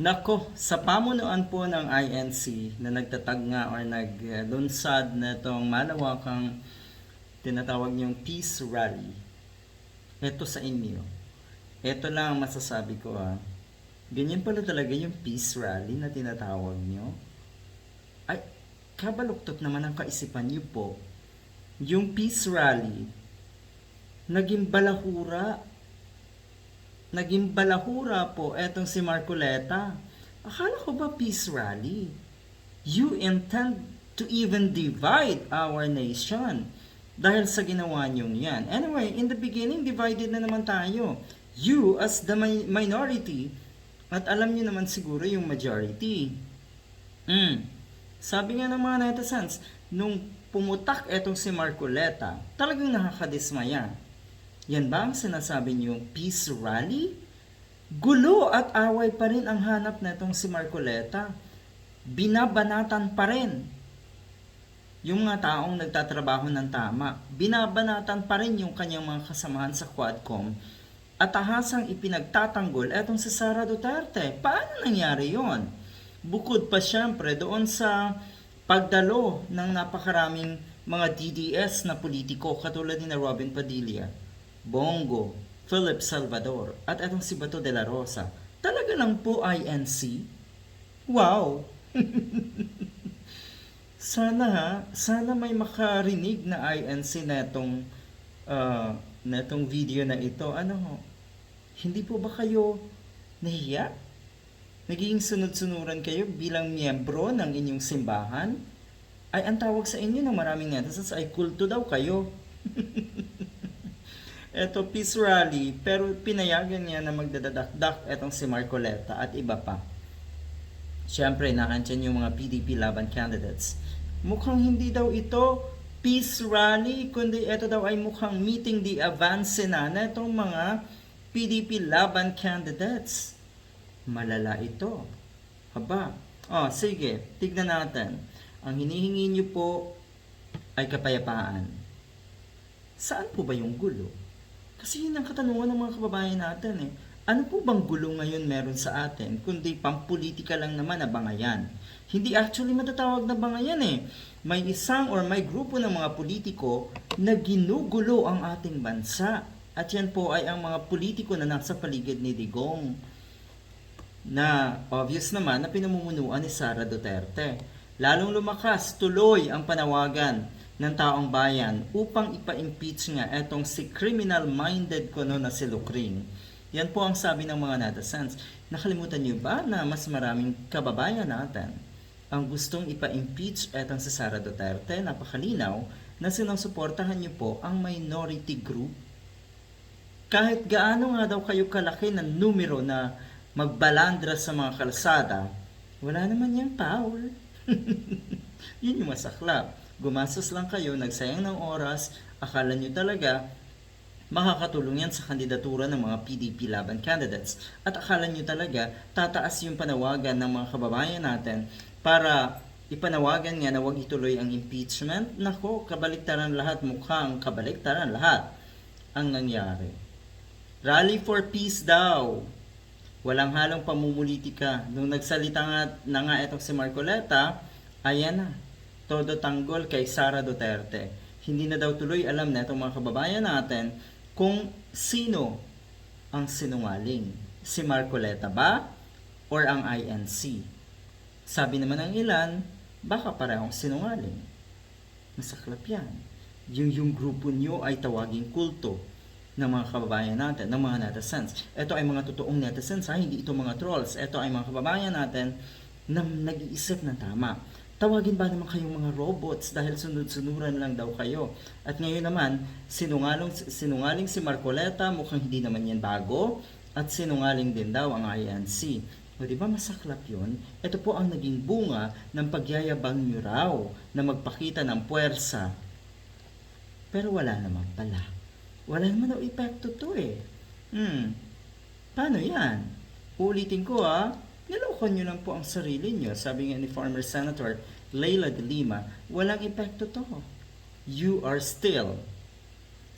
Nako, sa pamunuan po ng INC na nagtatag nga or naglunsad na itong malawakang tinatawag niyong peace rally. Ito sa inyo. Ito lang ang masasabi ko ah. Ganyan pala talaga yung peace rally na tinatawag niyo. Ay, kabaluktot naman ang kaisipan niyo po. Yung peace rally, naging balahura naging balahura po etong si Marcoleta. Akala ko ba peace rally? You intend to even divide our nation dahil sa ginawa niyong yan. Anyway, in the beginning, divided na naman tayo. You as the mi- minority at alam niyo naman siguro yung majority. Mm. Sabi nga ng mga netizens, nung pumutak etong si Marcoleta, talagang nakakadismaya. Yan ba ang sinasabi niyong peace rally? Gulo at away pa rin ang hanap na itong si Marcoleta. Binabanatan pa rin yung mga taong nagtatrabaho ng tama. Binabanatan pa rin yung kanyang mga kasamahan sa Quadcom at ahasang ipinagtatanggol etong si Sara Duterte. Paano nangyari yon? Bukod pa siyempre doon sa pagdalo ng napakaraming mga DDS na politiko katulad ni na Robin Padilla, Bongo, Philip Salvador, at etong si Bato de la Rosa. Talaga lang po INC? Wow! sana ha, sana may makarinig na INC na itong, ah, na itong video na ito. Ano ho? Hindi po ba kayo nahiya? Naging sunod-sunuran kayo bilang miyembro ng inyong simbahan? Ay, ang tawag sa inyo ng maraming netizens ay kulto daw kayo. Eto, peace rally, pero pinayagan niya na magdadakdak etong si Marcoleta at iba pa. Siyempre, nakantyan yung mga PDP laban candidates. Mukhang hindi daw ito peace rally, kundi ito daw ay mukhang meeting the avance na na itong mga PDP laban candidates. Malala ito. Haba. Oh, sige, tignan natin. Ang hinihingi niyo po ay kapayapaan. Saan po ba yung gulo? Kasi yun ang katanungan ng mga kababayan natin eh. Ano po bang gulo ngayon meron sa atin? Kundi pampolitika lang naman na bangayan. Hindi actually matatawag na bangayan eh. May isang or may grupo ng mga politiko na ginugulo ang ating bansa. At yan po ay ang mga politiko na nasa paligid ni Digong. Na obvious naman na pinamumunuan ni Sara Duterte. Lalong lumakas tuloy ang panawagan ng taong bayan upang ipa-impeach nga etong si criminal-minded ko no na si Lucring. Yan po ang sabi ng mga netizens. Nakalimutan niyo ba na mas maraming kababayan natin ang gustong ipa-impeach etong si Sara Duterte? Napakalinaw na sinusuportahan niyo po ang minority group. Kahit gaano nga daw kayo kalaki ng numero na magbalandra sa mga kalsada, wala naman yung power. Yun yung masaklap. Gumastos lang kayo, nagsayang ng oras, akala nyo talaga makakatulong yan sa kandidatura ng mga PDP laban candidates. At akala nyo talaga tataas yung panawagan ng mga kababayan natin para ipanawagan nga na wag ituloy ang impeachment. Nako, kabaliktaran lahat, mukhang kabaliktaran lahat ang nangyari. Rally for peace daw. Walang halong pamumulitika. Nung nagsalita nga, na nga itong si Marcoleta, ayan na, todo tanggol kay Sara Duterte. Hindi na daw tuloy alam na itong mga kababayan natin kung sino ang sinungaling. Si Marcoleta ba? Or ang INC? Sabi naman ng ilan, baka parehong sinungaling. Masaklap yan. Yung, yung grupo nyo ay tawaging kulto ng mga kababayan natin, ng mga netizens. Ito ay mga totoong netizens, ha? hindi ito mga trolls. Ito ay mga kababayan natin na nag-iisip ng tama. Tawagin ba naman kayong mga robots dahil sunod-sunuran lang daw kayo? At ngayon naman, sinungaling, sinungaling si Marcoleta, mukhang hindi naman yan bago, at sinungaling din daw ang INC. O di ba masaklap yun? Ito po ang naging bunga ng pagyayabang nyo raw na magpakita ng puwersa. Pero wala naman pala. Wala naman daw epekto to eh. Hmm, paano yan? Ulitin ko ah, niloko nyo lang po ang sarili nyo. Sabi nga ni former Senator Leila de Lima, walang epekto to. You are still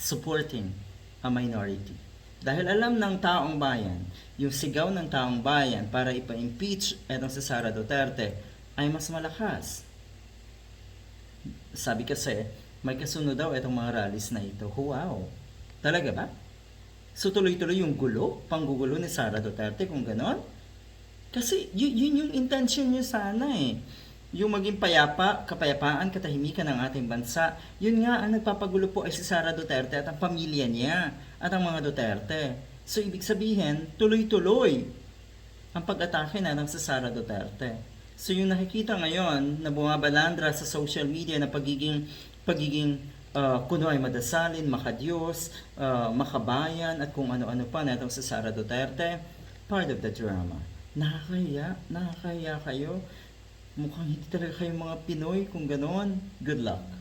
supporting a minority. Dahil alam ng taong bayan, yung sigaw ng taong bayan para ipa-impeach etong si Sara Duterte ay mas malakas. Sabi kasi, may kasunod daw itong mga rallies na ito. Wow! Talaga ba? So tuloy-tuloy yung gulo, panggugulo ni Sara Duterte kung ganon? Kasi yun, yun yung intention niya sana eh. Yung maging payapa, kapayapaan, katahimikan ng ating bansa. Yun nga ang nagpapagulo po ay si Sara Duterte at ang pamilya niya at ang mga Duterte. So ibig sabihin, tuloy-tuloy ang pag-atake na ng sa Sara Duterte. So yung nakikita ngayon na bumabalandra sa social media na pagiging pagiging uh, kuno ay madasalin, makadiyos, uh, makabayan at kung ano-ano pa na itong sa Sara Duterte, part of the drama. Nakakaya, nakakaya kayo. Mukhang hindi talaga kayo mga Pinoy kung ganon. Good luck.